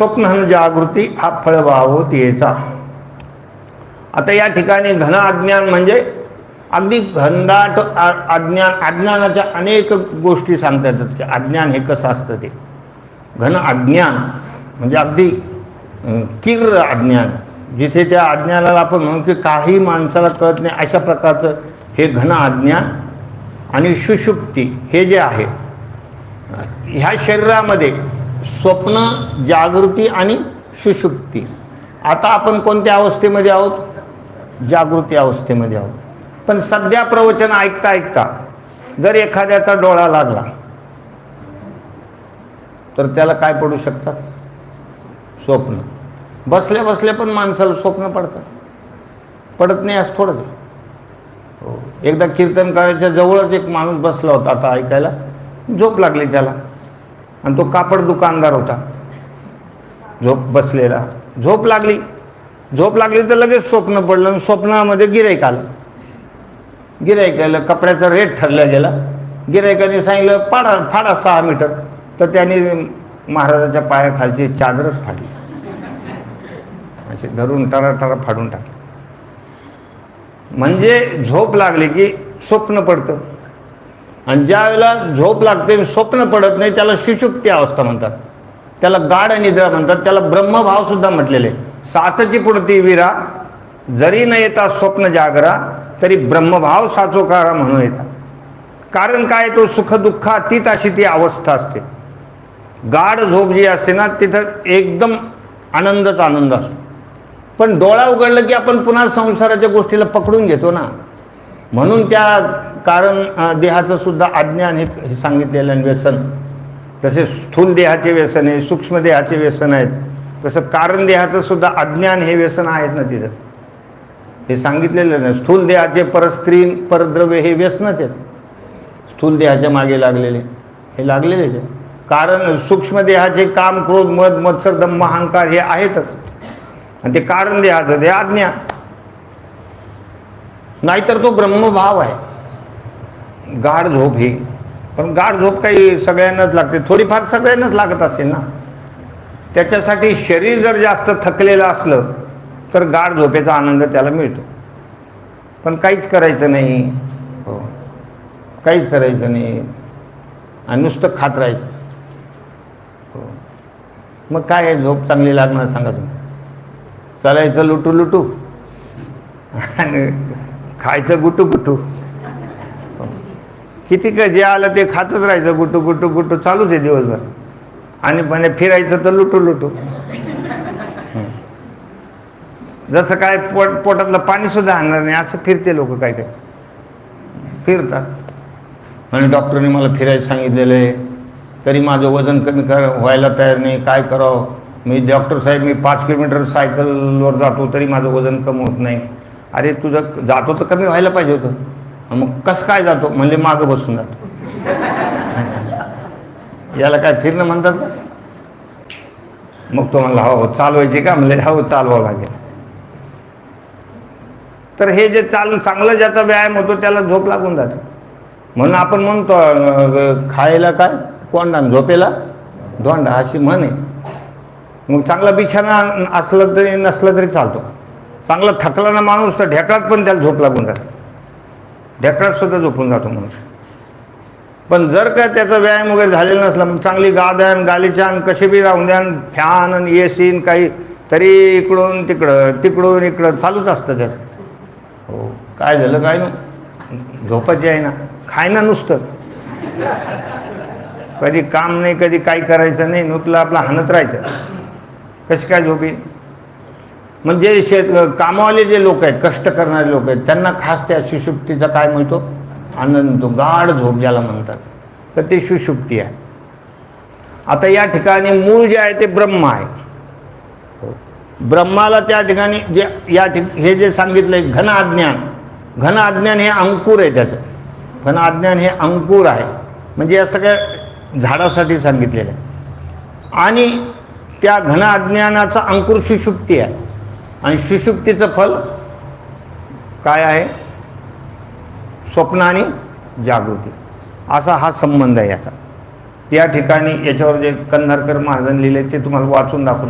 स्वप्न जागृती हा फळभाव यायचा आता या ठिकाणी घन अज्ञान म्हणजे अगदी घनदाट अज्ञान अज्ञानाच्या अनेक गोष्टी सांगता येतात की अज्ञान हे कसं असतं ते. घन अज्ञान म्हणजे अगदी अं, अज्ञान जिथे त्या अज्ञानाला आपण म्हणू की काही माणसाला कळत नाही अशा प्रकारचं हे घन अज्ञान आणि सुषुप्ती हे जे आहे ह्या शरीरामध्ये स्वप्न जागृती आणि सुषुप्ती आता आपण कोणत्या अवस्थेमध्ये आहोत? जागृती अवस्थेमध्ये आहोत. पण सध्या प्रवचन ऐकता ऐकता जर एखाद्याचा डोळा लागला तर त्याला काय पडू शकतात स्वप्न. बसल्या बसल्या पण माणसाला स्वप्न पडतात. पडत नाही असं थोडं. हो. एकदा कीर्तन करायच्या जवळच एक माणूस बसला होता आता ऐकायला. झोप लागली त्याला. आणि तो कापड दुकानदार होता. झोप बसलेला. झोप लागली. झोप लागली तर लगेच स्वप्न पडलं आणि स्वप्नामध्ये गिराईक आलं. गिराईक आलं कपड्याचा रेट ठरला गेला. गिरायकाने सांगितलं पाडा फाडा सहा मीटर. तर त्याने महाराजाच्या पायाखालची चादरच फाडली. असे धरून टरा टरा फाडून टाकलं. म्हणजे झोप लागली की स्वप्न पडतं. आणि ज्या वेळेला झोप लागते आणि स्वप्न पडत नाही त्याला सुषुप्ती अवस्था म्हणतात. त्याला गाढ निद्रा म्हणतात त्याला ब्रह्मभाव सुद्धा म्हटलेले साचची पुढती विरा जरी न येता स्वप्न जागरा तरी ब्रह्मभाव साचोकारा म्हणून येतात. कारण काय तो सुख दुःख अतीत अशी ती अवस्था असते. गाढ झोप जी असते ना तिथं एकदम आनंदच आनंद असतो. पण डोळा उघडलं की आपण पुन्हा संसाराच्या गोष्टीला पकडून घेतो ना. म्हणून त्या कारण देहाचं सुद्धा अज्ञान हे सांगितलेलं आहे व्यसन. तसे स्थूल देहाचे व्यसन आहे सूक्ष्म देहाचे व्यसन आहेत तसं कारण देहाचं सुद्धा अज्ञान हे व्यसन आहेत ना तिथं. हे सांगितलेलं नाही स्थूल देहाचे परस्त्री परद्रव्य हे व्यसनच आहेत. स्थूल देहाच्या मागे लागलेले हे लागलेलेच आहे कारण सूक्ष्म देहाचे काम क्रोध मध मत्सर दम्म अहंकार हे आहेतच. आणि ते कारण देहाचं ते आज्ञा नाहीतर तो ब्रह्मभाव आहे. गाढ झोप ही. पण गाढ झोप काही सगळ्यांनाच लागते. थोडीफार सगळ्यांनाच लागत असेल ना? त्याच्यासाठी शरीर जर जास्त थकलेलं असलं तर गाढ झोपेचा आनंद त्याला मिळतो. पण काहीच करायचं नाही. हो. काहीच करायचं नाही. आणि नुसतं खात राहायचं. हो. मग काय आहे? झोप चांगली लागणार सांगा तुम्ही. चालायचं लुटू लुटू आणि खायचं गुटू गुटू किती का जे आलं ते खातच राहायचं गुटू गुटू गुटू चालूच आहे दिवसभर. आणि पण फिरायचं तर लुटू लुटू. जसं काय पोट पोटातलं पाणीसुद्धा आणणार नाही असं फिरते लोक काय काय फिरतात. आणि डॉक्टरने मला फिरायला सांगितलेलं आहे. तरी माझं वजन कमी कर व्हायला तयार नाही. काय करावं? मी डॉक्टर साहेब मी पाच किलोमीटर सायकलवर जातो तरी माझं वजन कमी होत नाही. अरे तुझं जातो तर कमी व्हायला पाहिजे होतं. मग कसं काय जातो? म्हणजे मागं बसून जातो. याला काय फिरणं म्हणतात मग तो म्हणला हो, हो चालवायचे का? म्हणजे हो चालवावं लागेल तर हे जे चाल चांगलं ज्याचा व्यायाम होतो त्याला झोप लागून जाते. म्हणून आपण म्हणतो खायला काय? कोंडा आणि झोपेला? धोंडा अशी म्हण आहे. मग चांगला बिछाना असलं तरी नसलं तरी चालतो. चांगला थकला ना माणूस तर ढेकळात पण त्याला झोप लागून जाते. ढेकळातसुद्धा झोपून जातो माणूस. पण जर का त्याचा व्यायाम वगैरे झालेला नसला मग चांगली गाद्यान गालीचान कसे बी राहून द्यान फॅन आणि ए एसीन काही तरी इकडून तिकडं तिकडून इकडं चालूच असतं त्याचं. हो काय झालं काय ना झोपाची आहे ना. खाय ना नुसतं. कधी काम नाही कधी काही करायचं नाही नुकलं आपलं हाणत राहायचं. कशी काय झोपी म्हणजे शेत कामावाले जे लोक आहेत कष्ट करणारे लोक आहेत त्यांना खास त्या सुषुप्तीचा काय मिळतो? आनंद तो गाढ झोप ज्याला म्हणतात. तर ते सुषुप्ती आहे. आता या ठिकाणी मूळ जे आहे ते ब्रह्म आहे. ब्रह्माला त्या ठिकाणी जे या ठिक हे जे सांगितलंय घन अज्ञान घन अज्ञान हे अंकुर आहे त्याचं. घन अज्ञान हे अंकुर आहे. म्हणजे या सगळ्या झाडासाठी सांगितलेलं आहे. आणि त्या घन अज्ञानाचा अंकुर सुषुप्ती आहे. आणि सुशुक्तीचं फल काय आहे? स्वप्न आणि जागृती. असा हा संबंध आहे याचा. या ठिकाणी याच्यावर जे कंधारकर महाराजांनी लिहिले ते तुम्हाला वाचून दाखवून